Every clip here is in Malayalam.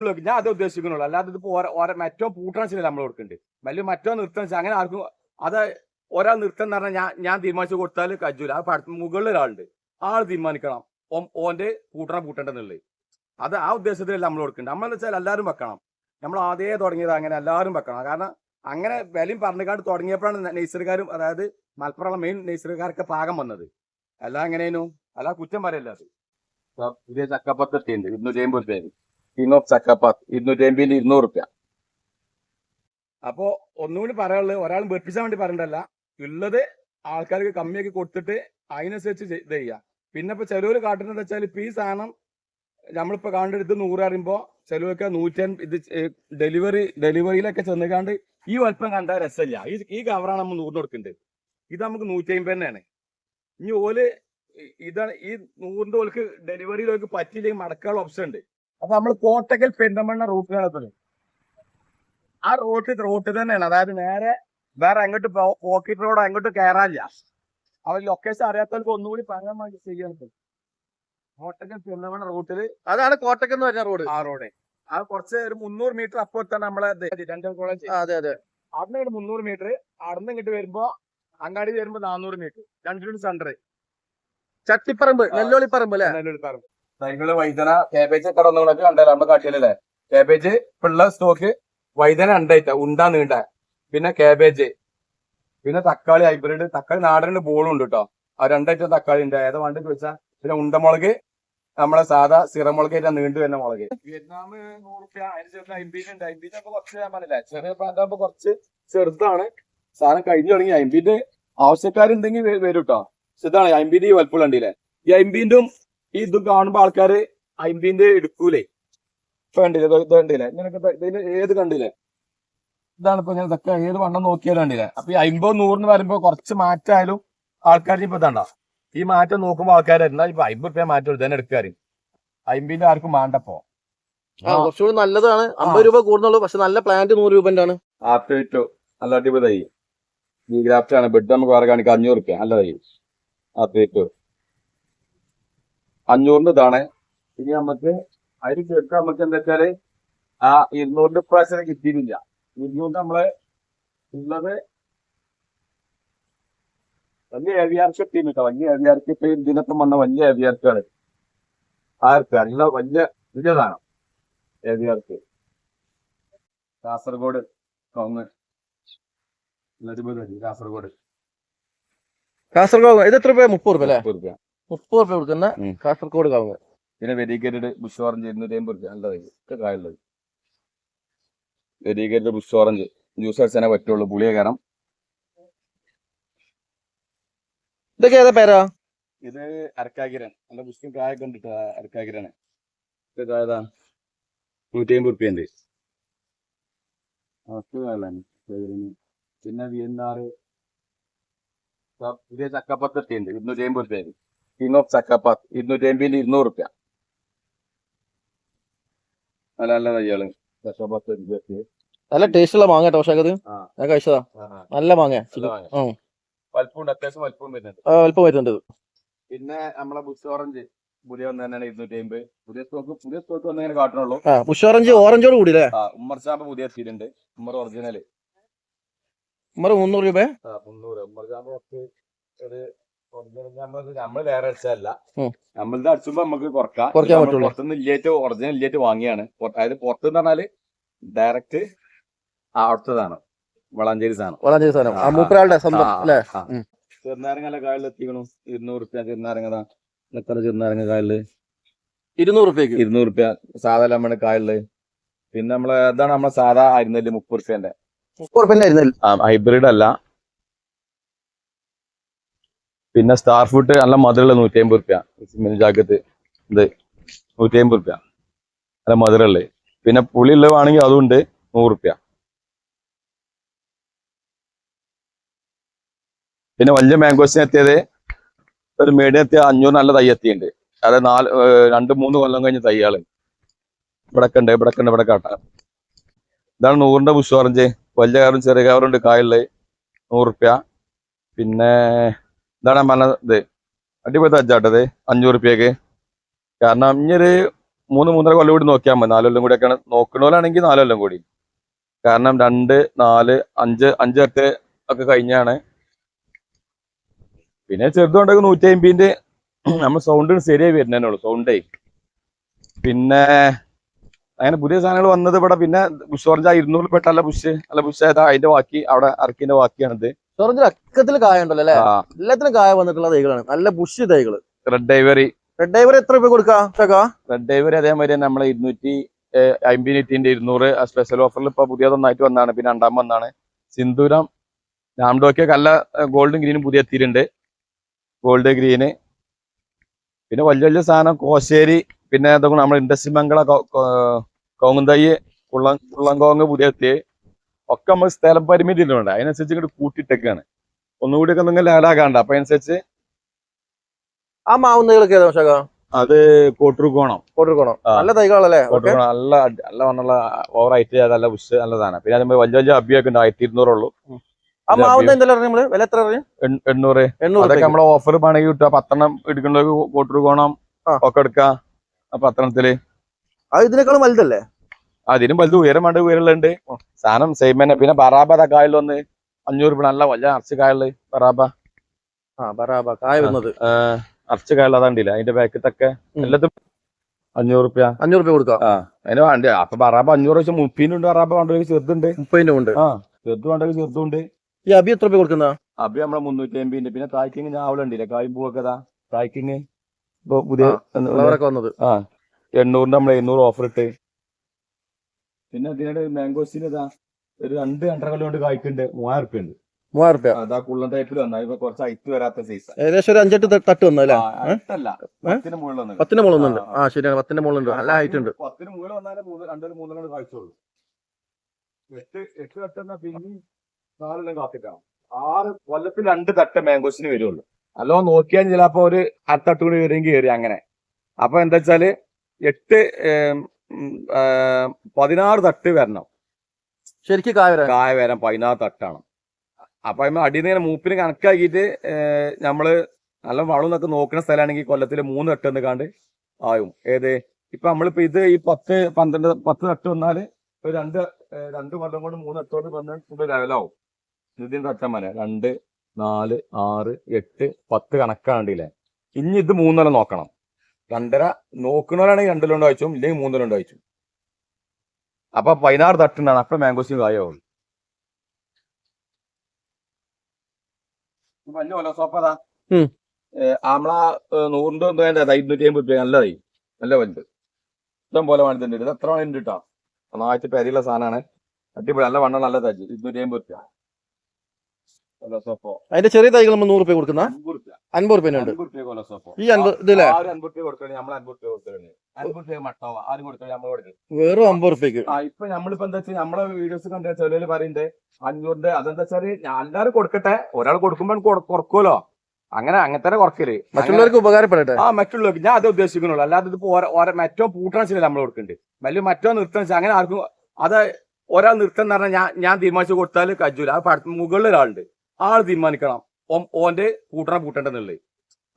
ഉള്ളൂ. ഞാൻ അത് ഉദ്ദേശിക്കുന്നുള്ളൂ. അല്ലാതെ ഇതിപ്പോ ഓരോ മറ്റോ പൂട്ടണ ശരി നമ്മൾ കൊടുക്കുന്നുണ്ട് വലിയ മറ്റോ നിർത്തണം അങ്ങനെ ആർക്കും അത് ഒരാൾ നൃത്തം എന്ന് പറഞ്ഞാൽ ഞാൻ ഞാൻ തീരുമാനിച്ചു കൊടുത്താൽ കജൂല. ആ മുകളിൽ ഒരാളുണ്ട്. ആൾ തീരുമാനിക്കണം. ഓന്റെ പൂട്ടണ പൂട്ടണ്ടെന്നുള്ളത്. അത് ആ ഉദ്ദേശത്തിലല്ല നമ്മൾ കൊടുക്കുന്നുണ്ട് നമ്മളെന്ന് വെച്ചാൽ എല്ലാവരും വെക്കണം. നമ്മൾ ആദ്യമേ തുടങ്ങിയത് അങ്ങനെ എല്ലാവരും വെക്കണം. കാരണം അങ്ങനെ വിലയും പറഞ്ഞുകാണ്ട് തുടങ്ങിയപ്പോഴാണ് നെയ്സറുകാരും അതായത് മലപ്പുറം മെയിൻ നെയ്സറുകാർക്ക് പാകം വന്നത്. അല്ല എങ്ങനെയായിരുന്നു അല്ല കുറ്റം പറയല്ല അത്. പുതിയ ചക്കപ്പത്ത് ഉണ്ട് ഇരുന്നൂറ്റി അമ്പത് രൂപ കിങ് ഓഫ് ചക്കപ്പാത്ത് ഇരുന്നൂറ്റി അമ്പതിന് ഇരുന്നൂറ് റുപ്യ അപ്പോ ഒന്നുകൂടി പറയാനുള്ളത് ഒരാൾ വെപ്പിച്ചാൻ വേണ്ടി പറയണ്ടല്ല. ഉള്ളത് ആൾക്കാർക്ക് കമ്മിയാക്കി കൊടുത്തിട്ട് അതിനനുസരിച്ച് ഇത് ചെയ്യുക പിന്നെ ഇപ്പൊ ചിലവര് കാട്ടുന്നത് വെച്ചാൽ ഇപ്പൊ ഈ സാധനം നമ്മളിപ്പോ കാണേണ്ട ഇത് നൂറ് അറിയുമ്പോ ചിലവൊക്കെ നൂറ്റി അൻപത് ഇത് ഡെലിവറി ഡെലിവറിയിലൊക്കെ ചെന്നുകാണ്ട് ഈ വലുപ്പം കണ്ടാൽ രസമില്ല. ഈ ഈ കവറാണ് നമ്മൾ നൂറിന് കൊടുക്കേണ്ടത്. ഇത് നമുക്ക് നൂറ്റി അമ്പത് തന്നെയാണ്. ഇനി ഓൽ ഇതാണ് ഈ നൂറിന്റെ ഓൾക്ക് ഡെലിവറിയിലേക്ക് പറ്റിയില്ലെങ്കിൽ മടക്കാനുള്ള ഓപ്ഷൻ ഉണ്ട് അപ്പൊ നമ്മൾ കോട്ടക്കൽ പെരുന്തമണ്ണ റൂട്ട് കാണത്തില്ലേ ആ റോട്ട് റോട്ട് തന്നെയാണ്. അതായത് നേരെ വേറെ അങ്ങോട്ട് പോക്കറ്റ് റോഡ് അങ്ങോട്ട് കയറാനില്ല അവർ ലൊക്കേഷൻ അറിയാത്തവർക്ക് ഒന്നുകൂടി പറയാൻ വേണ്ടി ചെയ്യാൻ കോട്ടക്കൽ പെരുന്തമണ്ണ റൂട്ടിൽ അതാണ് കോട്ടക്കൽ എന്ന് പറഞ്ഞ റോഡ് ആ റോഡ് ആ കുറച്ച് ഒരു മുന്നൂറ് മീറ്റർ അപ്പുറത്താണ് നമ്മളെ രണ്ടാം കോളേജ് അതെ അതെ. അവിടെ ഒരു മുന്നൂറ് മീറ്റർ അവിടെ ഇങ്ങോട്ട് വരുമ്പോ അങ്ങാടി വരുമ്പോ നാനൂറ് മീറ്റർ രണ്ടിനും സെന്റർ ചട്ടിപ്പറമ്പ് നെല്ലോളിപ്പറമ്പ് അല്ലെ? തൈകൾ വൈദന കാബേജ് കടന്നുകളൊക്കെ കണ്ടല്ലോ നമ്മുടെ കാട്ടിലല്ലേ കാബേജ് ഫുള്ള സ്റ്റോക്ക് വൈദന ഉണ്ടായിട്ട ഉണ്ടാ നീണ്ട. പിന്നെ കാബേജ് പിന്നെ തക്കാളി ഹൈബ്രിഡ് തക്കാളി നാടനുണ്ട് ബോളും ഉണ്ട് കേട്ടോ ആ രണ്ടായിട്ട് തക്കാളി ഉണ്ട്. ഏതാ വേണ്ടെന്ന് ചോദിച്ചാൽ പിന്നെ ഉണ്ടമുളക് നമ്മളെ സാധാ സിറമുളക് ആയിട്ട് നീണ്ടു വരുന്ന മുളക്. വിയറ്റ്നാമ് പറഞ്ഞില്ല? ചെറിയ പ്രാന്താകുമ്പോ കുറച്ച് ചെറുതാണ്. സാധനം കഴിഞ്ഞു തുടങ്ങി. അമ്പീന്റെ ആവശ്യക്കാരുണ്ടെങ്കിൽ വരും കേട്ടോ ചെറുതാണ് അമ്പീന്റെ ഈ വലപ്പുള്ള കണ്ടില്ലേ ഈ അമ്പീന്റെ ഈ ഇത് കാണുമ്പോ ആൾക്കാര് അയിമ്പിന്റെ എടുക്കൂലേ? ഇപ്പൊ കണ്ടില്ലേ? ഇത് ഇത് കണ്ടില്ലേ? ഇങ്ങനൊക്കെ ദാ ഏത് കണ്ടില്ലേ? ഇതാണ് ഇപ്പൊ ഞാൻ ഇതൊക്കെ ഏത് വണ്ണം നോക്കിയാലും കണ്ടില്ലേ? അപ്പൊ ഈ അമ്പത് നൂറിന് വരുമ്പോ കുറച്ച് മാറ്റായാലും ആൾക്കാർ ഇപ്പൊ ഇതാണ്ടാ. ഈ മാറ്റം നോക്കുമ്പോ ആൾക്കാർ എന്നാ ഇപ്പൊ അമ്പത് റുപ്യ മാറ്റം ഇതന്നെ എടുക്കാറ്. അയിമ്പിന്റെ ആർക്കും വേണ്ടപ്പോ കുറച്ചുകൂടി നല്ലതാണ്. അമ്പത് രൂപ കൂടുന്നുള്ളൂ. പക്ഷെ നല്ല പ്ലാന്റ് നൂറ് രൂപന്റെ ആണ് നല്ല അടിപൊളി തൈ ഈ ഗ്രാഫ്റ്റ് ആണ്. ബെഡ് നമുക്ക് വേറെ കാണിക്കാം. അഞ്ഞൂറ് റുപ്യ. നല്ല തൈ അഞ്ഞൂറിന്റെ ഇതാണ്. ഇനി നമുക്ക് അതിന് ചേർക്കാൻ നമുക്ക് എന്താ വെച്ചാൽ ആ ഇരുന്നൂറിന്റെ പ്രാവശ്യം കിട്ടിയിട്ടില്ല. ഇരുന്നൂറ് നമ്മൾ ഉള്ളത് വലിയ ഏവിയാർക്ക് കേട്ടോ. വലിയ ഏവിയാർക്ക് ഇപ്പൊ ഇതിനൊപ്പം വന്ന വലിയ ഏവിയാർക്കാണ് ആർക്ക്? നല്ല വലിയ വലിയതാണ് ഏവിയാർക്ക് കാസർഗോഡ് കോങ്ങ് കാസർഗോഡ്. കാസർഗോഡ് ഇത് എത്ര രൂപ മുപ്പത് രൂപ അല്ലേ? മുപ്പത് റുപ്യ മുപ്പത് റുപ്യ കൊടുക്കുന്ന. കാസർഗോഡ് കാവുക പിന്നെ വെരിഗേറ്റഡ് ബുഷ് ഓറഞ്ച് ഇരുന്നൂറ്റി അമ്പത് റുപ്യ നല്ലതായി ഒക്കെ കായുള്ളത് വെരിഗേറ്റഡ് ബുഷ് ഓറഞ്ച്. ജ്യൂസ് അടിച്ചാലേ പറ്റുള്ളൂ. പുളിയെ കാരണം ഇതൊക്കെ ഏതാ പേരാ? ഇത് അരക്കാകിരൻ. നല്ല ബുഷും കായൊക്കെ ഉണ്ട് അരക്കാകിരനെ. ഇത് കായതാ നൂറ്റി അമ്പത് റുപ്യ ഉണ്ട് പിന്നെ വിയന്നാറ്. പുതിയ ചക്കപ്പത്തെത്തിയുണ്ട് ഇരുന്നൂറ്റി അമ്പത് റുപ്യ കിങ് ഓഫ് ചക്കപ്പാത്ത് ഇരുന്നൂറ്റി അമ്പതിന് ഇരുന്നൂറ് റുപ്യ നല്ല നല്ല തയ്യാൾ ചക്കപ്പാത്ത് നല്ല ടേസ്റ്റ് ഉള്ള മാങ്ങ കേട്ടോ പക്ഷേ അത്. ഞാൻ കഴിച്ചതാ. നല്ല മാങ്ങ. വലിപ്പമുണ്ട് അത്യാവശ്യം വലിപ്പം വരുന്നുണ്ട്. ആ, അല്പം വരുന്നുണ്ട്. പിന്നെ നമ്മളെ ബുഷ് ഓറഞ്ച് പുതിയ വന്ന തന്നെയാണ് ഇരുന്നൂറ്റി അമ്പത് പുതിയ സ്റ്റോക്ക് പുതിയ സ്റ്റോക്ക് വന്നങ്ങനെ കാട്ടണുള്ളൂ. ബുഷ് ഓറഞ്ച് ഓറഞ്ചോട് കൂടി അല്ലേ ഉമ്മർ ചാമ്പ് പുതിയ എത്തിയിട്ടുണ്ട്. ഉമ്മർ ഒറിജിനൽ ഉമ്മർ മുന്നൂറ് രൂപ? മുന്നൂറ്. ഉമ്മർ ചാമ്പ് കുറച്ച് ഒരു ഒറിജിനൽ നമ്മൾ വേറെ അടിച്ചതല്ല. ഉം. നമ്മളിത് അടിച്ചുമ്പോ നമുക്ക് കുറക്കാം. കുറയ്ക്കാൻ ഇത് പറ്റുള്ളൂ. പുറത്തുനിന്ന് ഇല്ലേറ്റ് ഒറിജിനൽ ഇല്ലേറ്റ് വാങ്ങിയാണ്. അതായത് പുറത്തുനിന്ന് പറഞ്ഞാൽ ഡയറക്റ്റ് അവിടുത്തതാണ്. വളാഞ്ചേരി സാധനം. വളാഞ്ചേരി സാധനം. മൂപ്പരാളുടെ സ്വന്തം അല്ലേ? കായലിൽ എത്തിക്കണു ഇരുന്നൂറ് റുപ്യ ചെറുനാരങ്ങ എത്ര ചെറുനാരങ്ങ കായലിൽ. ഇരുന്നൂറ് രൂപയ്ക്ക് ഇരുന്നൂറ് റുപ്യ. സാധാ നമ്മുടെ കായലിൽ. പിന്നെ നമ്മളെ ഇതാണ് നമ്മളെ സാധാ അരിനെല്ല് മുപ്പത് റുപ്യന്റെ മുപ്പത് ആയിരുന്നല്ലോ ഹൈബ്രിഡ് അല്ല പിന്നെ സ്റ്റാർ ഫുഡ് നല്ല മധുരമുള്ള നൂറ്റി അമ്പത് റുപ്യ. സിമെന്റ് ജാക്കത്ത് ഇത് നൂറ്റി അമ്പത് റുപ്യ. നല്ല മധുരമുള്ളത് പിന്നെ പുളി ഉള്ളതാണെങ്കിൽ അതുണ്ട് നൂറ് റുപ്യ. പിന്നെ വലിയ മാംഗോസിന് എത്തിയത് ഒരു മേടിന് എത്തിയ അഞ്ഞൂറ് നല്ല തൈ എത്തിയുണ്ട് അതായത് നാല് രണ്ട് മൂന്ന് കൊല്ലം കഴിഞ്ഞ തൈകൾ. ഇവിടെ ഉണ്ട് ഇവിടെ ഉണ്ട് ഇവിടെ കാട്ടാം ഇതാണ് നൂറിന്റെ ബുഷ് ഓറഞ്ച് വലിയ കാറും ചെറിയ കാറുണ്ട് കായുള്ളത് നൂറ് റുപ്യ. പിന്നെ ഇതാണ് ഞാൻ പറഞ്ഞത് അടിപൊളി തജ്ജാട്ടത് അഞ്ഞൂറ് റുപ്യക്ക്. കാരണം ഇനിയൊരു മൂന്ന് മൂന്നര കൊല്ലം കൂടി നോക്കിയാൽ മതി. നാല് കൂടിയൊക്കെയാണ് നോക്കണോലാണെങ്കിൽ നാല് കൂടി. കാരണം രണ്ട് നാല് അഞ്ച് അഞ്ച് എട്ട് ഒക്കെ കഴിഞ്ഞാണ്. പിന്നെ ചെറുതുകൊണ്ടൊക്കെ നൂറ്റി അമ്പതിന്റെ നമ്മൾ സൗണ്ട് ശരിയായി വരുന്നതന്നെ ഉള്ളൂ സൗണ്ടേ പിന്നെ അങ്ങനെ പുതിയ സാധനങ്ങൾ വന്നത് ഇവിടെ പിന്നെ ബുഷ് പറഞ്ഞാൽ ഇരുന്നൂറിൽ പെട്ട അല്ല ബുഷ് അല്ല ബുഷ് ആയത് അതിന്റെ ബാക്കി അവിടെ അറക്കിന്റെ ബാക്കിയാണിത്. ഓറഞ്ചിൽ അക്കത്തിൽ കായ ഉണ്ടല്ലോ അല്ലെ എല്ലാത്തിനും കായ വന്നിട്ടുള്ള തൈകളാണ്. നല്ല ബുഷ് തൈകൾ. റെഡ് ഡൈവറി റെഡ് ഡൈവറി എത്ര രൂപ കൊടുക്കാം? റെഡ് ഡൈവറി അതേമാതിരി നമ്മൾ നമ്മളെ ഇരുന്നൂറ്റി അമ്പതിനെറ്റിന്റെ ഇരുന്നൂറ്. സ്പെഷ്യൽ ഓഫറിൽ ഇപ്പൊ പുതിയതൊന്നായിട്ട് വന്നാണ്. പിന്നെ രണ്ടാം വന്നാണ്. സിന്ദൂരം രാംഡോക്കെ കല്ല ഗോൾഡും ഗ്രീനും പുതിയ എത്തിയിട്ടുണ്ട്. ഗോൾഡ് ഗ്രീന് പിന്നെ വലിയ വലിയ സാധനം കോശേരി. പിന്നെ നമ്മുടെ ഇൻഡസ്ട്രി മംഗള കോങ്ങുന്തൈ കുള്ളം കുള്ളംകോങ് പുതിയ എത്തി ഒക്കെ നമ്മൾ സ്ഥലം പരിമിതിയിലുണ്ട്. അതിനനുസരിച്ച് ഇങ്ങോട്ട് കൂട്ടിയിട്ടേക്കാണ്. ഒന്നുകൂടി ഒക്കെ നിങ്ങൾ ലാലാകാണ്ട. അപ്പൊ അതിനനുസരിച്ച് ആ മാവുന്നതിലൊക്കെ അത് കോട്ടൂർക്കോണം കോട്ടൂർക്കോണം നല്ല തൈകളല്ലേ കോട്ടൂർക്കോണം നല്ല നല്ല വണ്ണുള്ള ഓവർ ഹൈറ്റ് നല്ല ഉഷ് നല്ലതാണ്. പിന്നെ അതിന് വലിയ വലിയ അബിയൊക്കെ ഉണ്ട്. ആയിരത്തി ഇരുന്നൂറുള്ളൂ ആ മാവുന്ന എന്തെല്ലാം നമ്മൾ വില എത്ര എണ്ണൂറ്. എണ്ണൂറ് അതൊക്കെ. നമ്മളെ ഓഫർ വേണമെങ്കിൽ കിട്ടുക. പത്തെണ്ണം എടുക്കണവർക്ക് കോട്ടൂർക്കോണം. ഒക്കെ എടുക്കാം പത്തെണ്ണത്തിൽ അത് ഇതിനേക്കാളും വലുതല്ലേ? അതിനും വലുത് ഉയരം വേണ്ട ഉയരമുണ്ട് സാധനം സെയിം തന്നെ. പിന്നെ ബറാബ കായൽ വന്ന് അഞ്ഞൂറ് രൂപ നല്ല വലിയ അറച്ച് കായൽ ബറാബ. ആ ബറാബ കായ വന്നത്. അറച്ച് കായൽ അതാണ്ടില്ല അതിന്റെ ബാക്കത്തൊക്കെ. എല്ലാത്തും അഞ്ഞൂറ് റുപ്യ. അഞ്ഞൂറ് രൂപ കൊടുക്കാം ആ അതിന് വേണ്ട? അപ്പൊ ബറാബ അഞ്ഞൂറ് വെച്ചാൽ മുപ്പതിനുണ്ട് ബറാബ വേണ്ടവർക്ക് ചെറുതുണ്ട്. മുപ്പതിന്റെ ഉണ്ട്. ആ ചെറുത് വേണ്ടവർക്ക് ചെറുതുണ്ട്. ഈ അബി എത്ര രൂപ കൊടുക്കുന്ന? അബി നമ്മളെ മുന്നൂറ്റി അമ്പതിന്റെ പിന്നെ തായ്ക്കിങ് ഞാവലുണ്ടല്ലേ കായും പൂവൊക്കെ തായ്ക്കിങ് ഇപ്പൊ പുതിയ വന്നത്. ആ എണ്ണൂറിന്റെ നമ്മൾ എണ്ണൂറ് ഓഫർ ഇട്ട്. പിന്നെ അതിനോട് മാംഗോസിന് ഇതാ ഒരു രണ്ട് രണ്ടര കൊല്ലം കൊണ്ട് കായ്ക്കുണ്ട് മൂവായിരം റുപ്യ ഉണ്ട് മൂവായിരം രൂപ അതാ കുള്ളൻ ടൈപ്പിൽ വന്നാ. ഇപ്പൊ കുറച്ച് ഐറ്റ് വരാത്ത സൈസ്. ഏകദേശം ഒരു അഞ്ചെട്ട് തട്ട് വന്നു അല്ലേ? അല്ല പത്തിന് മുകളിൽ വന്നത് പത്തിന്റെ മുകളിൽ ആ, ആ ശരിയാണ്. പത്തിന്റെ മുകളിലുണ്ട്. നല്ല ഹൈറ്റ് ഉണ്ട്. പത്തിന് മുകളിൽ വന്നാലേ മൂന്ന് രണ്ടൊരു കൊണ്ട് കാഴ്ചയുള്ളൂ എട്ട് എട്ട് തട്ടെന്നാ പിന്നെ നാലെല്ലാം കാത്തിട്ടാണ് ആറ് കൊല്ലത്തിൽ രണ്ട് തട്ട് മാംഗോസിന് വരുള്ളൂ. അല്ലോ നോക്കിയാൽ ചിലപ്പോ ഒരു അത്തട്ട് കൂടി വരെങ്കിൽ കയറി അങ്ങനെ. അപ്പൊ എന്താ വെച്ചാൽ എട്ട് പതിനാറ് തട്ട് വരണം. ശരിക്കും കായ വരാൻ? കായ വരാൻ പതിനാറ് തട്ടാണ്. അപ്പൊ അതിന് അടിയിൽ നിന്ന് ഇങ്ങനെ മൂപ്പിന് കണക്കാക്കിയിട്ട് നമ്മൾ നല്ല വളം എന്നൊക്കെ നോക്കുന്ന സ്ഥലമാണെങ്കിൽ കൊല്ലത്തിൽ മൂന്ന് തട്ട് എന്ന് കാണ്ട് ആയും ഏത്? ഇപ്പൊ നമ്മളിപ്പോ ഇത് ഈ പത്ത് പന്ത്രണ്ട് പത്ത് തട്ട് വന്നാൽ ഒരു രണ്ട് രണ്ട് കൊല്ലം കൊണ്ട് മൂന്ന് തട്ടോട് വന്നിട്ട് ലെവലാവും. ഇതിന് തട്ടം വരെ രണ്ട് നാല് ആറ് എട്ട് പത്ത് കണക്കാണ്ടില്ലേ. ഇനി ഇത് മൂന്നെണ്ണം നോക്കണം. രണ്ടര നോക്കുന്നവരാണെങ്കിൽ രണ്ടിലുണ്ട് വായിച്ചും ഇല്ലെങ്കിൽ മൂന്നിലുണ്ട് വായിച്ചു അപ്പൊ പതിനാറ് തട്ടുണ്ടാണ് അപ്പൊ മാംഗോസിന് കായാവുള്ളൂ. വലിയ ഒലസോപ്പതാ ഉം. ആമള നൂറിന്റെ ഒന്നും വേണ്ട ഇരുന്നൂറ്റി അമ്പത് രൂപ നല്ലതായി നല്ല വലുത്. ഇഷ്ടം പോലെ വേണ്ടിട്ടുണ്ട് ഇത്. എത്ര വേണ്ടി കിട്ടാം നന്നായിട്ട് പെരിയുള്ള സാധനമാണ്. അടിപൊളി. നല്ല വണ്ണം നല്ല തജ്ജ് ഇരുന്നൂറ്റി അമ്പത് രൂപ ഒലസോപ്പോ അതിന്റെ ചെറിയ തൈകൾ നമ്മൾ നൂറ് രൂപ കൊടുക്കുന്ന? അൻപത് രൂപ ഉണ്ട്. ഈ അൻപത് ഇതില്ലേ വെറും അമ്പത് റുപ്യക്ക്. ഇപ്പൊ നമ്മളിപ്പോ എന്താ വെച്ചാൽ നമ്മളെ വീഡിയോസ് കണ്ട ചിലര് പറയുന്നത് അഞ്ഞൂറിന്റെ അതെന്താ വെച്ചാൽ എല്ലാരും കൊടുക്കട്ടെ. ഒരാൾ കൊടുക്കുമ്പോൾ കുറക്കുമല്ലോ അങ്ങനെ അങ്ങനെ തന്നെ കുറക്കൽ. മറ്റുള്ളവർക്ക് ഉപകാരപ്പെടട്ടെ. ആ മറ്റുള്ളവർക്ക്. ഞാൻ അത് ഉദ്ദേശിക്കുന്നുള്ളൂ. അല്ലാതെ ഇതിപ്പോ മറ്റോ പൂട്ടണ ചില നമ്മൾ കൊടുക്കുന്നുണ്ട് വലിയ മറ്റോ നിർത്തണം അങ്ങനെ ആർക്കും അത് ഒരാൾ നിർത്തം എന്ന് പറഞ്ഞാൽ ഞാൻ ഞാൻ തീരുമാനിച്ചു കൊടുത്താൽ കജൂല. ആ പട- മുകളിൽ ഒരാളുണ്ട് ആൾ തീരുമാനിക്കണം. ഓന്റെ കൂട്ടണം പൂട്ടണ്ടെന്നുള്ളത്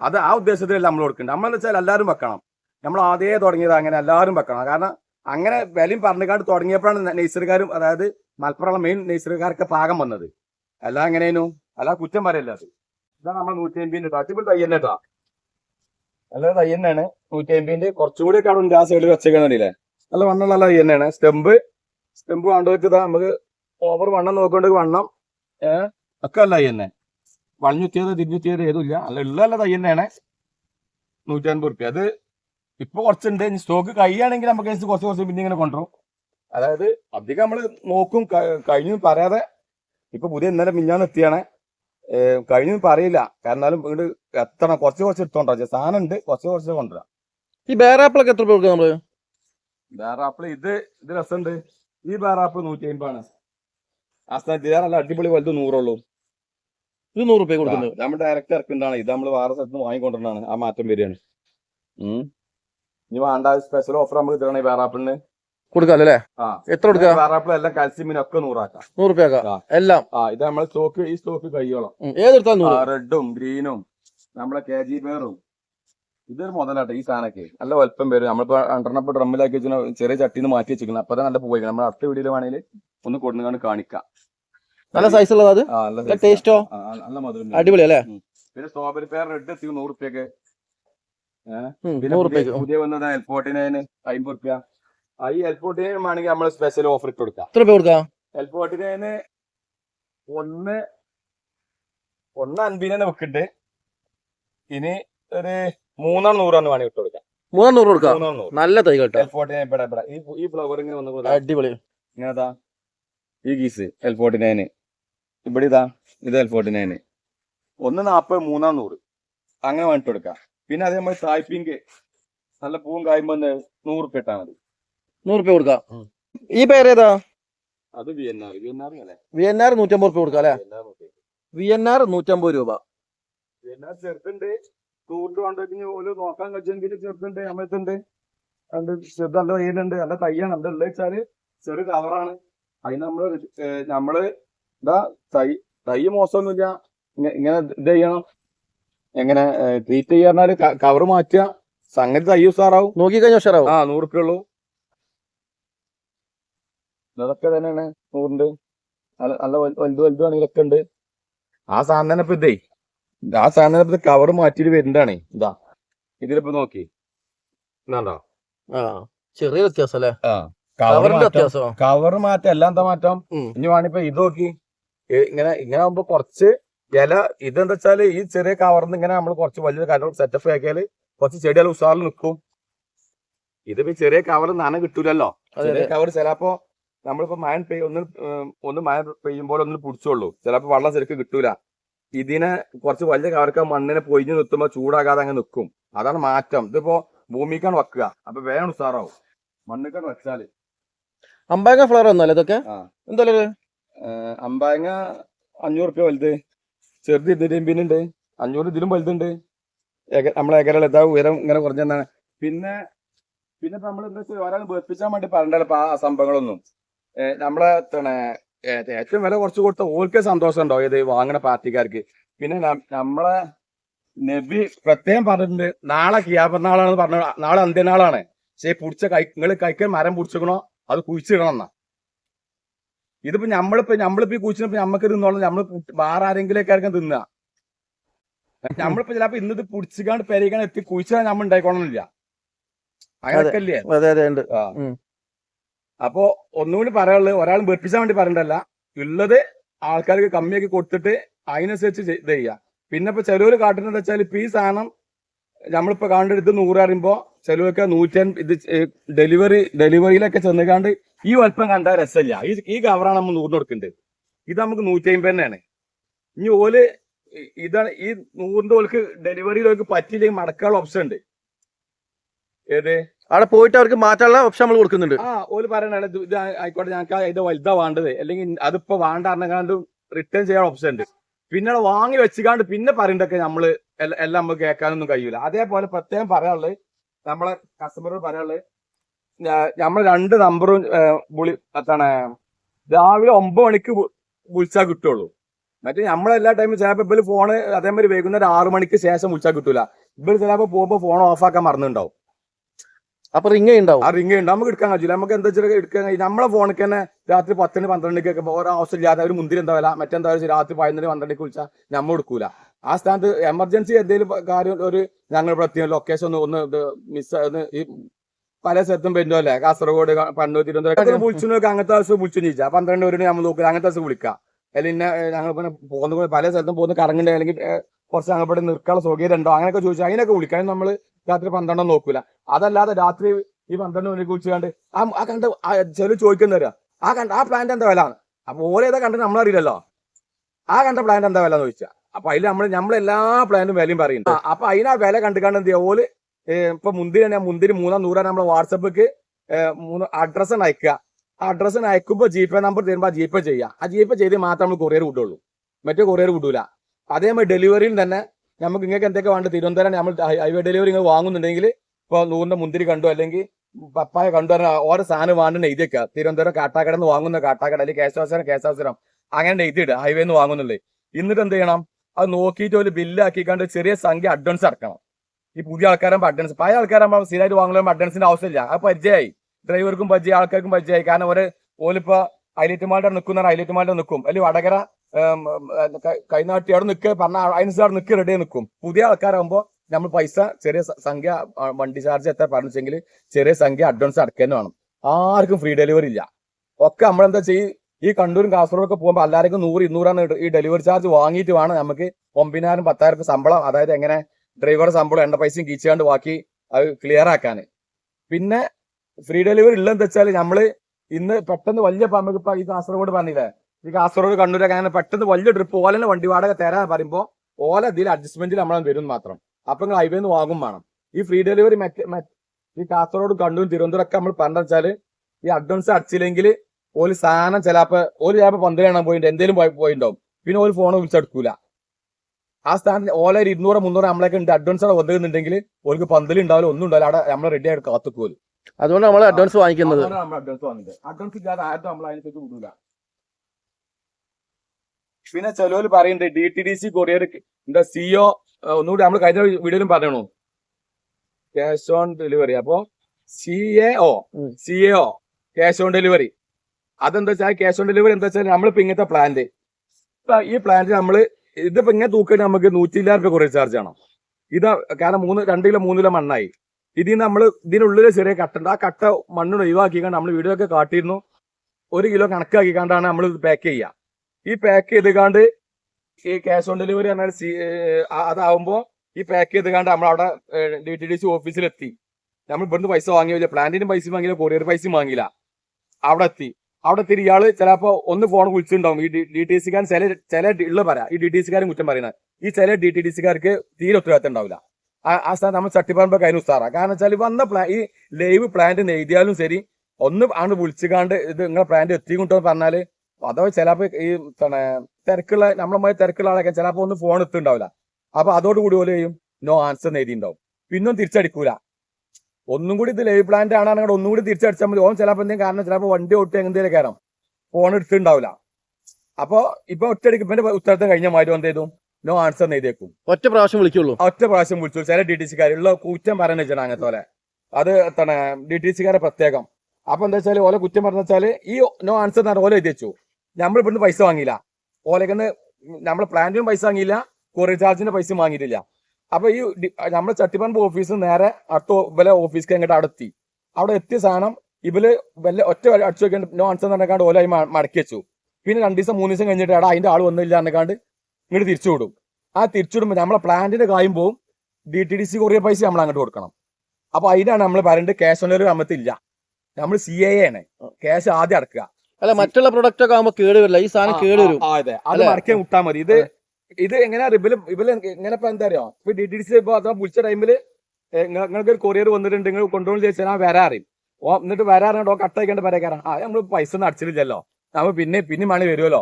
അത് ആ ഉദ്ദേശത്തിലല്ല നമ്മൾ കൊടുക്കുന്നുണ്ട് നമ്മളെന്ന് വെച്ചാൽ എല്ലാവരും വെക്കണം. നമ്മൾ ആദ്യമേ തുടങ്ങിയത് അങ്ങനെ എല്ലാവരും വെക്കണം. കാരണം അങ്ങനെ വിലയും പറഞ്ഞുകാണ്ട് തുടങ്ങിയപ്പോഴാണ് നെയ്സറുകാരും അതായത് മലപ്പുറമുള്ള മെയിൻ നെയ്സറുകാർക്ക് പാകം വന്നത്. അല്ല എങ്ങനെയായിരുന്നു അല്ല കുറ്റം പറയല്ല അത്? ഇതാ നമ്മൾ നൂറ്റി അമ്പതിന്റെ അടിപൊളി തയ്യന്നെ അല്ല നല്ല തയ്യന്നാണ് നൂറ്റി അമ്പതിന്റെ കുറച്ചുകൂടി ഒക്കെ അവിടെ ഉണ്ട് ആ സൈഡിൽ വെച്ചേക്കുന്നില്ലേ നല്ല വണ്ണമുള്ള നല്ല തയ്യന്നാണ് സ്റ്റെമ്പ് സ്റ്റെമ്പ് വേണ്ടവർക്ക് ഇതാ നമുക്ക് ഓവർ വണ്ണം നോക്കേണ്ട വണ്ണം ഒക്കെ അല്ല തൈ തന്നെ വളഞ്ഞുത്തിയത് തിരിഞ്ഞുത്തിയത് ഏതുമില്ല. അല്ല ഉള്ള അല്ല തൈ തന്നെയാണ്. നൂറ്റി അൻപത് റുപ്യ. അത് ഇപ്പൊ കുറച്ചുണ്ട്. ഇനി സ്റ്റോക്ക് കഴിയുകയാണെങ്കിൽ നമുക്ക് കുറച്ച് കുറച്ച് പിന്നെ ഇങ്ങനെ കൊണ്ടുവരും. അതായത് അധികം നമ്മൾ നോക്കും. കഴിഞ്ഞു പറയാതെ ഇപ്പൊ പുതിയ ഇന്നലെ മിഞ്ഞാന്ന് എത്തിയാണ്. കഴിഞ്ഞു പറയില്ല. കാരണം എന്നാലും ഇങ്ങോട്ട് എത്തണം. കുറച്ച് കുറച്ച് എടുത്തോണ്ടോ? സാധനം ഉണ്ട് കുറച്ച് കുറച്ച് കൊണ്ടുവരാം. ഈ ബേറാപ്പിളൊക്കെ എത്ര രൂപ കൊടുക്കുക നമ്മൾ? ബേറാപ്പിൾ ഇത് ഇത് രസമുണ്ട്. ഈ ബേറാപ്പിൾ നൂറ്റി അൻപതാണ് ആ സ്ഥലത്ത് നല്ല അടിപൊളി വലുത് നൂറുള്ളൂ. ഇത് നൂറ് രൂപ കൊടുക്കുന്നത്. നമ്മൾ ഡയറക്റ്റ് ഇറക്കുന്നതാണ് ഇത് നമ്മൾ വേറെ സ്ഥലത്ത് നിന്ന് വാങ്ങിക്കൊണ്ടിരുന്നതാണ് ആ മാറ്റം വരികയാണ്. ഇനി വേണ്ട സ്പെഷ്യൽ ഓഫർ നമുക്ക് തരണേ വേറാപ്പിളിന്. ബേറാപ്പിളിന് അല്ലേ എത്ര കൊടുക്കാം? വേറാപ്പിൾ എല്ലാം കാൽസ്യമിനൊക്കെ നൂറാക്കാം. നൂറ് രൂപ. എല്ലാം. ആ ഇത് നമ്മൾ സ്റ്റോക്ക് ഈ സ്റ്റോക്ക് കഴിയോളം ഏതെടുത്താൽ റെഡും ഗ്രീനും നമ്മളെ കെ ജി പേറും ഇതൊരു മുതലാട്ടെ ഈ സാധനമൊക്കെ. നല്ല വലുപ്പം വരും. നമ്മളിപ്പോ അണ്ടർണപ്പ് ഡ്രമ്മിലാക്കി വെച്ചാൽ ചെറിയ ചട്ടിന്ന് മാറ്റി വെച്ചിരിക്കുന്നത്. അപ്പൊ നല്ല പോയി നമ്മൾ അടുത്ത വീഡിയോയിൽ വേണമെങ്കിൽ ഒന്ന് കൊടുങ്ങാണ്ട് കാണിക്കാം. നല്ല സൈസ് ഉള്ളത് അത്. ടേസ്റ്റോ അടിപൊളി അല്ലേ? പിന്നെ സ്ട്രോബെറി പേർ റെഡ് എത്തി നൂറ് റുപ്യൊക്കെ പുതിയ- വന്നത് എൽപോട്ടിനേന് അമ്പത് റുപ്യ ഈ എൽപോട്ടിന് വേണമെങ്കിൽ നമ്മൾ സ്പെഷ്യൽ ഓഫർ ഇട്ട് കൊടുക്കാം. എത്ര രൂപ കൊടുക്കാം? എൽപോട്ടിനേന് ഒന്ന് ഒന്ന് അൻപതിനെ വെക്കുന്നുണ്ട് ഇനി ഒരു മൂന്നാം നൂറാണ് വേണമെങ്കിൽ ഇട്ട് കൊടുക്കാം. മൂന്നാം നൂറ് കൊടുക്കാം? നല്ല തൈ കേട്ടോ. എൽപോട്ടിനെ ഇവിടെ ഇവിടെ. ഈ ഫ്ലവർ ഇങ്ങനെ വന്നു അടിപൊളി. ഇങ്ങനതാ. ഈ ഗീസ് എൽ ഫോർട്ടി നയന് ഇവിടെ ഇതാ ഇത് എൽ ഫോർട്ടി നയന് ഒന്ന് നാൽപ്പത് മൂന്നാം നൂറ്. അങ്ങനെ വാങ്ങിട്ട് കൊടുക്കാം. പിന്നെ അതേ നമ്മൾ തായ്പിങ്ക് നല്ല പൂവും കായുമ്പോ നൂറ് ഉറുപ്പ്യ ഇട്ടാ മതി. നൂറ് രൂപ കൊടുക്കാം. ഈ പേര് ഏതാ? അത് V N R V N R അല്ലേ വി എൻ ആർ നൂറ്റമ്പത് രൂപ കൊടുക്കാം അല്ലേ? വി എൻ ആർ നൂറ്റമ്പത് രൂപ. വി എൻ ആർ ചെറുതുണ്ട്. നൂറ് കൊണ്ടുവെച്ച് ഓൽ നോക്കാൻ കഴിച്ചെങ്കിൽ ചെറുത്തുണ്ട് അമ്മത്തുണ്ട് രണ്ട് ചെറുത് നല്ല വെയിലുണ്ട് നല്ല തയ്യാണ്. എന്താ ഉള്ളത് വെച്ചാൽ ചെറിയ കവറാണ് അതിന് നമ്മൾ നമ്മൾ ഇതാ തൈ തൈ മോശമൊന്നുമില്ല. ഇങ്ങ- ഇങ്ങനെ ഇത് ചെയ്യണം എങ്ങനെ ട്രീറ്റ് ചെയ്യാറിനാല് കവർ മാറ്റുക. സംഗതി തൈ ഉസാറാവും. നോക്കി കഴിഞ്ഞാൽ ഉഷാറാവും. ആ നൂറ് ഉള്ളു ഉള്ളൂ. ഇതൊക്കെ തന്നെയാണ് നൂറിന്റെ. നല്ല നല്ല വലു- വലുത് വലുത് ആണെങ്കിലൊക്കെ ഉണ്ട്. ആ സാധനം തന്നെ ഇപ്പൊ ഇതേ. ആ സാധനം തന്നെ ഇപ്പൊ കവർ മാറ്റിയിട്ട് വരുന്നതാണേ. ഇതാ. ഇതിലിപ്പോ നോക്കി. എന്താണ്ടോ ആ ചെറിയ വ്യത്യാസം അല്ലേ? കവർ മാറ്റം. കവർ മാറ്റം എല്ലാം എന്താ മാറ്റം. ഇനി വേണിപ്പോ ഇത് നോക്കി. ഇങ്ങനെ ഇങ്ങനെ ആകുമ്പോ കുറച്ച് ഇല ഇതെന്താ വെച്ചാൽ ഈ ചെറിയ കവർന്ന് ഇങ്ങനെ നമ്മൾ കുറച്ച് വലിയ കവർ സെറ്റപ്പ് ആക്കിയാൽ കുറച്ച് ചെടികൾ ഉഷാറിൽ നിൽക്കും ഇതിപ്പോ ചെറിയ കവർ നന കിട്ടൂലല്ലോ. ചെറിയ കവർ ചിലപ്പോ നമ്മളിപ്പോ മഴ പെയ്യ ഒന്ന് ഒന്ന് മഴ പെയ്യുമ്പോൾ ഒന്ന് പിടിച്ചോളൂ. ചിലപ്പോ വെള്ളം ശരിക്കും കിട്ടൂല. ഇതിനെ കുറച്ച് വലിയ കവർക്ക് മണ്ണിനെ പൊയിഞ്ഞ് നിർത്തുമ്പോ ചൂടാകാതെ അങ്ങ് നിൽക്കും അതാണ് മാറ്റം. ഇതിപ്പോ ഭൂമിക്കാണ് വെക്കുക. അപ്പൊ വേണം ഉഷാറാവും. മണ്ണിക്കാണ് വെച്ചാൽ. അമ്പായങ്ങ ഫ്ലവർ ഒന്നല്ലേ ഇതൊക്കെ? ആ. അമ്പായങ്ങ അഞ്ഞൂറ് റുപ്യ വലുത്. ചെറുത് ഇതിന്റെയും പിന്നുണ്ട് അഞ്ഞൂറ് ഇതിലും വലുതുണ്ട്. നമ്മളെ ഏകരൾ എത്താ ഉയരം ഇങ്ങനെ കുറഞ്ഞെന്നാണ്. പിന്നെ പിന്നെ നമ്മൾ എന്താ വെച്ചാൽ ഒരാൾ വേർപ്പിച്ചാൻ വേണ്ടി പറഞ്ഞിട്ടില്ല ആ സംഭവങ്ങളൊന്നും. നമ്മളെ പിന്നെ ഏറ്റവും വില കുറച്ച് കൊടുത്ത ഓർക്ക് സന്തോഷം ഉണ്ടോ ഇത് വാങ്ങണ പാർട്ടിക്കാർക്ക്. പിന്നെ നമ്മളെ നബി പ്രത്യേകം പറഞ്ഞിട്ടുണ്ട് നാളെ കിയാപനാളാണെന്ന് പറഞ്ഞ നാളെ അന്ത്യനാളാണ്. പക്ഷേ പുടിച്ച കൈ നിങ്ങൾ കൈക്കാൻ മരം പുടിച്ചിക്കണോ അത് കുഴിച്ചിടണം എന്നാ. ഇതിപ്പോ നമ്മളിപ്പോ നമ്മളിപ്പോ ഈ കുഴിച്ചിപ്പോ നമ്മക്ക് തിന്നോളാം. നമ്മൾ വേറെ ആരെങ്കിലൊക്കെ ആയിരിക്കും തിന്നുക നമ്മളിപ്പോ ചിലപ്പോ ഇന്നത് പുടിച്ചുകാണ്ട് പെരയിക്കാണ്ട് എത്തി കുഴിച്ചാൽ നമ്മൾ ഉണ്ടായിക്കോണമെന്നില്ല അങ്ങനെയൊക്കെ അല്ലേ അപ്പോ ഒന്നുകൂടി പറയാനുള്ളത് ഒരാൾ വെപ്പിച്ചാൻ വേണ്ടി പറയണ്ടല്ല. ഉള്ളത് ആൾക്കാർക്ക് കമ്മിയാക്കി കൊടുത്തിട്ട് അതിനനുസരിച്ച് ഇത് ചെയ്യുക പിന്നെ ഇപ്പൊ ചിലവര് കാട്ടുന്നത് വെച്ചാൽ ഇപ്പൊ ഈ സാധനം നമ്മളിപ്പോ കാണേണ്ടത് നൂറ് അറിയുമ്പോ ചിലവൊക്കെ നൂറ്റൻ ഇത് ഡെലിവറി ഡെലിവറിയിലൊക്കെ ചെന്നുകാണ്ട് ഈ വലുപ്പം കണ്ടാൽ രസമില്ല. ഈ ഈ കവറാണ് നമ്മൾ നൂറിന് കൊടുക്കേണ്ടത്. ഇത് നമുക്ക് നൂറ്റി അമ്പത് തന്നെയാണ്. ഇനി ഓൽ ഇതാണ് ഈ നൂറിന്റെ ഓൾക്ക് ഡെലിവറിയിലേക്ക് പറ്റിയില്ലെങ്കിൽ മടക്കാനുള്ള ഓപ്ഷൻ ഉണ്ട്. ഏത്? അവിടെ പോയിട്ട് അവർക്ക് മാറ്റാനുള്ള ഓപ്ഷൻ നമ്മൾ കൊടുക്കുന്നുണ്ട്. ആ ഓൽ പറയണ ഇത് ആയിക്കോട്ടെ ഞങ്ങൾക്ക് ഇത് വലുതാ വേണ്ടത്. അല്ലെങ്കിൽ അതിപ്പോ വേണ്ട അറിഞ്ഞാണ്ട് റിട്ടേൺ ചെയ്യാൻ ഓപ്ഷൻ ഉണ്ട്. പിന്നെ വാങ്ങി വെച്ചുകാണ്ട് പിന്നെ പറയണ്ടൊക്കെ നമ്മൾ എല്ലാം നമുക്ക് കേൾക്കാനൊന്നും കഴിയൂല. അതേപോലെ പ്രത്യേകം പറയാനുള്ളത് നമ്മളെ കസ്റ്റമറോട് പറയാനുള്ളത് നമ്മളെ രണ്ട് നമ്പറും വിളി എത്താണ് രാവിലെ ഒമ്പത് മണിക്ക് വിളിച്ചാൽ കിട്ടുള്ളൂ. മറ്റേ നമ്മളെല്ലാ ടൈമും ചിലപ്പോൾ ഇവർ ഫോണ് അതേമാതിരി വൈകുന്നേരം ആറു മണിക്ക് ശേഷം വിളിച്ചാൽ കിട്ടൂല. ഇവർ ചിലപ്പോ പോകുമ്പോ ഫോൺ ഓഫാക്കാൻ മറന്നുണ്ടാവും. അപ്പൊ റിംഗ് ഉണ്ടാവും. ആ റിംഗ് ഉണ്ടാവും. നമുക്ക് എടുക്കാൻ കഴിയില്ല നമുക്ക് എന്താ വെച്ചാൽ എടുക്കാൻ കഴിയും നമ്മളെ ഫോണിൽ തന്നെ രാത്രി പത്തിന് പന്ത്രണ്ടിക്കൊക്കെ ഓരോ ആവശ്യമില്ലാതെ ഒരു മുന്തിരി എന്താ വില മറ്റെന്താ വെച്ചാൽ രാത്രി പതിനൊന്ന് പന്ത്രണ്ടിക്ക് വിളിച്ചാൽ നമ്മൾ എടുക്കൂല. ആ സ്ഥാനത്ത് എമർജൻസി എന്തെങ്കിലും കാര്യം ഒരു ഞങ്ങൾ പ്രത്യേക ലൊക്കേഷൻ ഒന്ന് ഒന്ന് മിസ് ഒന്ന് ഈ പല സ്ഥലത്തും വരുന്നല്ലേ കാസർഗോഡ് കണ്ണൂർ തിരുവനന്തപുരം വിളിച്ചു അങ്ങനത്തെ ദിവസം വിളിച്ചു ചോദിച്ചാൽ പന്ത്രണ്ട് വരെ നമ്മൾ നോക്കുക അങ്ങനത്തെ ദിവസം വിളിക്കാം. അല്ലെങ്കിൽ ഇന്ന ഞങ്ങൾ പിന്നെ പോകുന്ന പല സ്ഥലത്തും പോകുന്ന കറങ്ങണ്ടേ അല്ലെങ്കിൽ കുറച്ച് അങ്ങോട്ട് നിർക്കാനുള്ള സൗകര്യം ഉണ്ടോ? അങ്ങനെയൊക്കെ ചോദിച്ചാൽ അതിനൊക്കെ വിളിക്കാൻ നമ്മൾ രാത്രി പന്ത്രണ്ടോ നോക്കൂല. അതല്ലാതെ രാത്രി ഈ പന്ത്രണ്ട് മണിക്ക് വിളിച്ചുകൊണ്ട് ആ ആ കണ്ട് ചെറു ചോദിക്കുന്ന വരാ. ആ കണ്ട ആ പ്ലാന്റ് എന്താ വില അപ്പൊ ഓരേതാ കണ്ടത് നമ്മളറിയില്ലല്ലോ. ആ കണ്ട പ്ലാന്റ് എന്താ വില എന്ന് ചോദിച്ചാ. അപ്പൊ അതിൽ നമ്മൾ നമ്മളെല്ലാ പ്ലാന്റും വിലയും പറയുന്നുണ്ട് അപ്പൊ അതിനാ വില കണ്ടുകൊണ്ട് എന്ത് ചെയ്യാ? ഓൽ ഇപ്പൊ മുന്തിരി തന്നെ മുന്തിരി മൂന്നാം നൂറാണ് നമ്മളെ വാട്സപ്പിക്ക് മൂന്ന് അഡ്രസ്സ് അയക്കുക. ആ അഡ്രസ്സ് അയക്കുമ്പോൾ ജി പേ നമ്പർ തരുമ്പോൾ ജി പേ ചെയ്യുക ആ ജി പേ ചെയ്ത് മാത്രം നമ്മൾ കൊറിയർ വിടുള്ളൂ. മറ്റേ കൊറിയർ വിടൂല. അതേമാതിരി ഡെലിവറിയിൽ തന്നെ നമുക്ക് ഇങ്ങനെ എന്തൊക്കെ വേണ്ട തിരുവനന്തപുരം നമ്മൾ ഹൈവേ ഡെലിവറി ഇങ്ങനെ വാങ്ങുന്നുണ്ടെങ്കിൽ ഇപ്പോൾ നൂറിന്റെ മുന്തിരി കണ്ടു അല്ലെങ്കിൽ പപ്പായ കണ്ടു പറഞ്ഞാൽ ഓരോ സാധനം വേണ്ടെന്ന് എഴുതിയേക്കുക തിരുവനന്തപുരം കാട്ടാക്കട നിന്ന് വാങ്ങുന്ന കാട്ടാക്കട അല്ലെങ്കിൽ കേശവസരം കേശവസരം അങ്ങനെ എഴുതിയിടുക ഹൈവേ നിന്ന് വാങ്ങുന്നുള്ളേ എന്നിട്ട് എന്ത് ചെയ്യണം? അത് നോക്കിയിട്ട് ഒരു ബില്ലാക്കിക്കാണ്ട് ചെറിയ സംഖ്യ അഡ്വാൻസ് അടക്കണം. ഈ പുതിയ ആൾക്കാരാകുമ്പോൾ അഡ്വാൻസ് പഴയ ആൾക്കാരാകുമ്പോൾ സ്ഥിരമായിട്ട് വാങ്ങുമ്പോൾ അഡ്വാൻസിന്റെ ആവശ്യമില്ല. അത് പരിചയമായി. ഡ്രൈവർക്കും പരിചയം ആൾക്കാർക്കും പരിചയമായി. കാരണം ഒരു ഓലിപ്പോ ഹൈലൈറ്റ് മാൾടെ നിൽക്കുന്ന ഹൈലൈറ്റ് മാൾടെ നിൽക്കും അല്ലെങ്കിൽ വടകര കൈനാട്ടി അവിടെ നിൽക്കുക പറഞ്ഞ അതിനനുസരിച്ച് നിൽക്കുക റെഡി നിൽക്കും പുതിയ ആൾക്കാരാകുമ്പോൾ നമ്മൾ പൈസ ചെറിയ സംഖ്യ വണ്ടി ചാർജ് എത്ര പറഞ്ഞെങ്കിൽ ചെറിയ സംഖ്യ അഡ്വാൻസ് അടക്കാൻ വേണം. ആർക്കും ഫ്രീ ഡെലിവറി ഇല്ല. ഒക്കെ നമ്മളെന്താ ചെയ്യും? ഈ കണ്ണൂരും കാസർഗോഡ് ഒക്കെ പോകുമ്പോൾ എല്ലാവർക്കും നൂറ് ഇരുന്നൂറാണ് ഈ ഡെലിവറി ചാർജ് വാങ്ങിയിട്ട് വേണം. നമുക്ക് ഒമ്പതിനായിരം പത്തായിരം ശമ്പളം. അതായത് എങ്ങനെ? ഡ്രൈവറുടെ ശമ്പളം എണ്ണ പൈസയും കീച്ചാണ്ട് ബാക്കി അത് ക്ലിയർ ആക്കാൻ പിന്നെ ഫ്രീ ഡെലിവറി ഉള്ളതെന്ന് വെച്ചാൽ നമ്മൾ ഇന്ന് പെട്ടെന്ന് വലിയ നമുക്ക് ഇപ്പൊ ഈ കാസർഗോഡ് പറഞ്ഞില്ലേ? ഈ കാസർഗോഡ് കണ്ണൂരൊക്കെ അങ്ങനെ പെട്ടെന്ന് വലിയ ട്രിപ്പ് ഓലന്നെ വണ്ടി വാടക തരാൻ പറയുമ്പോൾ ഓല ഇതിൽ അഡ്ജസ്റ്റ്മെന്റിൽ നമ്മൾ വരും മാത്രം. അപ്പൊ നിങ്ങൾ ഹൈവേ നിന്ന് വാങ്ങും വേണം. ഈ ഫ്രീ ഡെലിവറി ഈ കാസർഗോഡ് കണ്ണൂരും തിരുവനന്തപുരം ഒക്കെ നമ്മൾ പറഞ്ഞു വെച്ചാൽ ഈ അഡ്വാൻസ് അടിച്ചില്ലെങ്കിൽ ഓൽ സാധനം ചിലപ്പോ ഓൽ ചിലപ്പോ പന്ത് കാണാൻ പോയിട്ട് എന്തേലും പോയി പോയിണ്ടാവും. പിന്നെ ഒരു ഫോൺ വിളിച്ചെടുക്കൂല. ആ സ്ഥാനത്ത് ഓല ഒരു ഇരുന്നൂറ് മുന്നൂറ് നമ്മളൊക്കെ ഉണ്ട്. അഡ്വാൻസ് അവിടെ വന്നിരുന്നുണ്ടെങ്കിൽ ഓർക്ക് പന്തൽ ഉണ്ടാവില്ല ഒന്നും ഉണ്ടാവില്ല. അവിടെ നമ്മൾ റെഡി ആയിട്ട് കാത്തുക്കോൽ അതുകൊണ്ട് നമ്മൾ അഡ്വാൻസ് വാങ്ങിക്കുന്നത്. അഡ്വാൻസ് അഡ്വാൻസ് ഇല്ലാതെ ആരും നമ്മൾ അതിനകത്തേക്ക് വിടൂല. പിന്നെ ചിലവര് പറയുന്നുണ്ട് D T D C courier എന്താ സിഒ ഒന്നുകൂടി നമ്മൾ കഴിഞ്ഞ വീഡിയോയിലും പറയണു ക്യാഷ് ഓൺ ഡെലിവറി അപ്പോ C A O C A O cash on delivery അതെന്താ വെച്ചാൽ ക്യാഷ് ഓൺ ഡെലിവറി എന്താ വെച്ചാൽ നമ്മളിപ്പോ ഇങ്ങനത്തെ പ്ലാന്റ് ഈ പ്ലാന്റ് നമ്മൾ ഇതിപ്പോ ഇങ്ങനെ തൂക്കി നമുക്ക് നൂറ്റി ഇല്ലായിരം രൂപ കുറേ ചാർജ് ആണോ ഇത് കാരണം മൂന്ന് രണ്ട് കിലോ മൂന്ന് കിലോ മണ്ണായി. ഇതിൽ നമ്മൾ ഇതിനുള്ളിൽ ചെറിയ കട്ടുണ്ട് ആ കട്ട മണ്ണ് ഒഴിവാക്കിക്കാണ്ട് നമ്മൾ വീഡിയോ കാട്ടിയിരുന്നു. ഒരു കിലോ കണക്കാക്കിക്കാണ്ടാണ് നമ്മൾ ഇത് പാക്ക് ചെയ്യുക ഈ പാക്ക് ചെയ്തുകാണ്ട് ഈ ക്യാഷ് ഓൺ ഡെലിവറി പറഞ്ഞാൽ അതാവുമ്പോൾ ഈ പാക്ക് ചെയ്തുകാണ്ട് നമ്മൾ അവിടെ ഡി ടി ഡി സി ഓഫീസിലെത്തി നമ്മൾ ഇവിടുന്ന് പൈസ വാങ്ങിയില്ല. പ്ലാന്റിന് പൈസ വാങ്ങിയില്ല. കൊറിയർ പൈസ വാങ്ങിയില്ല. അവിടെ എത്തി അവിടെ തിരിയാൾ ചിലപ്പോ ഒന്ന് ഫോൺ വിളിച്ചിട്ടുണ്ടാവും. ഈ ഡി ടി സിക്കാരൻ ചില ചില ഉള്ള പറയാ. ഈ ഡി ടി സിക്കാരൻ കുറ്റം പറയുന്നത്. ഈ ചില ഡി ടി ഡി സിക്കാർക്ക് തീരെ ഉത്തരവാദിത്തം ഉണ്ടാവില്ല. ആ- സ്ഥലം നമ്മൾ ചട്ടിപ്പറമ്പ് കഴിഞ്ഞ ഉസ്താറാ കാരണം വെച്ചാൽ വന്ന പ്ലാൻ ഈ ലൈവ് പ്ലാന്റ് എഴുതിയാലും ശരി ഒന്ന് ആണ് വിളിച്ചുകാണ്ട് ഇത് നിങ്ങളെ പ്ലാന്റ് എത്തിക്കൊണ്ടോ പറഞ്ഞാൽ അഥവാ ചിലപ്പോ ഈ തിരക്കുള്ള നമ്മളെ തിരക്കുള്ള ആളൊക്കെ ചിലപ്പോ ഒന്ന് ഫോൺ എത്തുണ്ടാവില്ല അപ്പൊ അതോടുകൂടി പോലെ ചെയ്യും നോ ആൻസർ എഴുതിണ്ടാവും പിന്നും തിരിച്ചടിക്കൂല. ഒന്നും കൂടി ഇത് ലൈവ് പ്ലാന്റ് ആണെങ്കിൽ ഒന്നും കൂടി തിരിച്ചടിച്ചാൽ മതി. ഓൻ ചിലപ്പോൾ എന്തെങ്കിലും കാരണം ചിലപ്പോൾ വണ്ടി ഓട്ടി എന്തെങ്കിലും കയറാം ഫോൺ എടുത്തിട്ടുണ്ടാവില്ല. അപ്പൊ ഇപ്പൊ ഒറ്റയടിക്ക് ഇപ്പൊ ഉത്തരത്തെ കഴിഞ്ഞ മാറ്റം എന്ത് ചെയ്തു നോ ആൻസർ നെയ്തേക്കും ഒറ്റ പ്രാവശ്യം വിളിക്കുള്ളൂ. ഒറ്റ പ്രാവശ്യം വിളിച്ചു. ചില ഡി ടി സിക്കാരുള്ള കുറ്റം പറയുന്ന വെച്ചാൽ അങ്ങനത്തെ പോലെ. അത് എന്താണ്? ഡി ടി സിക്കാരെ പ്രത്യേകം. അപ്പൊ എന്താ വെച്ചാൽ ഓലെ കുറ്റം പറഞ്ഞു വെച്ചാൽ ഈ നോ ആൻസർ എന്ന് ഓലെ ഓല എഴുതി വെച്ചു. നമ്മൾ ഇവിടുന്ന് പൈസ വാങ്ങിയില്ല. ഓലക്കന്ന് നമ്മളെ പ്ലാന്റിനും പൈസ വാങ്ങിയില്ല കൊറിയർ ചാർജിന്റെ പൈസ വാങ്ങിയിട്ടില്ല. അപ്പൊ ഈ നമ്മൾ ചട്ടിപ്പറമ്പ് ഓഫീസ് നേരെ അടുത്ത ഇവലെ ഓഫീസിലേക്ക് അങ്ങോട്ട് അടുത്തി അവിടെ എത്തിയ സാധനം ഇവൽ വല്ല ഒറ്റ അടിച്ചു വെക്കേണ്ട നോ ആൻസർ നടക്കാണ്ട് പറഞ്ഞാണ്ട് ഓല അതിൽ മ- മടക്കി വെച്ചു. പിന്നെ രണ്ട് ദിവസം മൂന്ന് ദിവസം കഴിഞ്ഞിട്ട് എടാ അതിന്റെ ആൾ വന്നില്ല എന്നക്കാണ്ട് ഇങ്ങോട്ട് തിരിച്ചു വിടും. ആ തിരിച്ചു വിടുമ്പോ നമ്മളെ പ്ലാന്റിന്റെ കായും പോവും. D T D C courier പൈസ നമ്മൾ അങ്ങോട്ട് കൊടുക്കണം. അപ്പൊ അതിനാണ് നമ്മൾ പറയുന്നത് ക്യാഷ് ഓൺ ഡെലിവറി നമ്മത്തില്ല നമ്മൾ സി എ ആണ് ക്യാഷ് ആദ്യം അടക്കുക. അല്ല മറ്റുള്ള പ്രൊഡക്റ്റ് ഒക്കെ ആകുമ്പോൾ കേടുവരില്ല ഈ സാധനം കേടുവരും അതെ. അത്? മടക്കി വിട്ടാൽ മതി. ഇത് ഇത് എങ്ങനെ ഇവൽ ഇബൽ എങ്ങനെ ഇപ്പൊ എന്താ അറിയോ ഇപ്പൊ ഡി ടി ഡി സി ഇപ്പൊ അഥവാ വിളിച്ച ടൈമിൽ നിങ്ങൾക്ക് ഒരു കൊറിയർ വന്നിട്ടുണ്ട്. നിങ്ങൾ കൊണ്ടുപോയി ചോദിച്ചാൽ ആ വരാറിയും ഓ എന്നിട്ട് വരാറുണ്ടോ കട്ടയക്കേണ്ട വരേക്കാരാ ആ നമ്മൾ പൈസ ഒന്നും അടച്ചിട്ടില്ലല്ലോ. നമ്മൾ പിന്നെ പിന്നെ മണി വരുമല്ലോ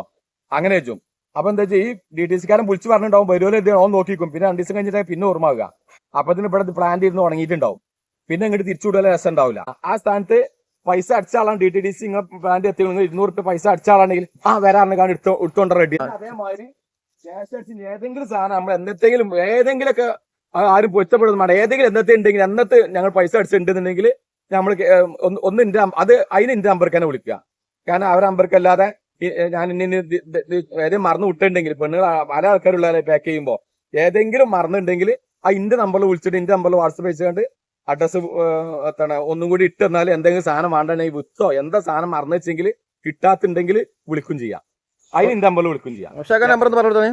അങ്ങനെ വെച്ചു. അപ്പൊ എന്താ വെച്ചാൽ ഈ ഡി ടി സിക്കാരൻ വിളിച്ച് പറഞ്ഞിട്ടുണ്ടാവും വരുമല്ലോ ഇത് നോക്കിക്കും. പിന്നെ രണ്ട് ദിവസം കഴിഞ്ഞിട്ട് പിന്നെ ഓർമ്മാവുക തന്നെ ഇവിടെ പ്ലാൻ ഇരുന്ന് ഉണങ്ങിയിട്ടുണ്ടാവും. പിന്നെ ഇങ്ങോട്ട് തിരിച്ചു വിടാൻ രസം ഉണ്ടാവില്ല ആ സ്ഥാനത്ത് പൈസ അടിച്ച ആളാണ് ഡി ടി ഡി സി നിങ്ങൾ പ്ലാന്റ് എത്തി ഇരുന്നൂറ് പൈസ അടിച്ച ആളാണെങ്കിൽ ആ വരാറിനെ കാണി എടുത്തോ എടുത്തോണ്ട് റെഡി അതേമാതിരി അടിച്ച് ഏതെങ്കിലും സാധനം നമ്മൾ എന്തെങ്കിലും ഏതെങ്കിലും ഒക്കെ ആരും പൊരുത്തപ്പെടുന്ന വേണ്ട ഏതെങ്കിലും എന്നത്തെ ഉണ്ടെങ്കിൽ എന്നത്ത് ഞങ്ങൾ പൈസ അടിച്ചിട്ടുണ്ടെന്നുണ്ടെങ്കിൽ നമ്മൾ ഒന്ന് ഇന്റെ അത് അതിന് ഇന്റെ നമ്പർക്ക് തന്നെ വിളിക്കുക. കാരണം അവരെ നമ്പർക്ക് അല്ലാതെ ഞാൻ ഇനി ഏതെങ്കിലും മറന്നു വിട്ടിട്ടുണ്ടെങ്കിൽ പെണ്ണുകൾ പല ആൾക്കാരുള്ള പാക്ക് ചെയ്യുമ്പോൾ ഏതെങ്കിലും മറന്നിട്ടുണ്ടെങ്കിൽ ആ ഇന്റെ നമ്പറിൽ വിളിച്ചിട്ട് ഇന്റെ നമ്പറിൽ വാട്സപ്പ് അയച്ചുകൊണ്ട് അഡ്രസ് എത്താണ് ഒന്നും കൂടി ഇട്ടെന്നാൽ എന്തെങ്കിലും സാധനം വേണ്ടെങ്കിൽ വിത്തോ എന്താ സാധനം മറന്നു വെച്ചെങ്കിൽ കിട്ടാത്തുണ്ടെങ്കിൽ വിളിക്കും ചെയ്യാം. അതിന് ഇന്റെ നമ്പറിൽ വിളിക്കും ചെയ്യാം.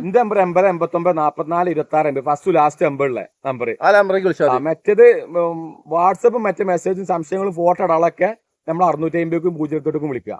എന്റെ നമ്പർ എൺപത് എൺപത്തൊമ്പത് നാപ്പത്തിനാല് ഇരുപത്തി ആറ് എൺപത് ഫസ്റ്റ് ലാസ്റ്റ് എൺപതിലെ നമ്പർ മറ്റേത് വാട്സപ്പും മറ്റേ മെസ്സേജും സംശയങ്ങളും ഫോട്ടോ ഇടാളൊക്കെ നമ്മൾ അറുന്നൂറ്റി അമ്പതിക്കും പൂജ്യത്തോട്ടും വിളിക്കുക.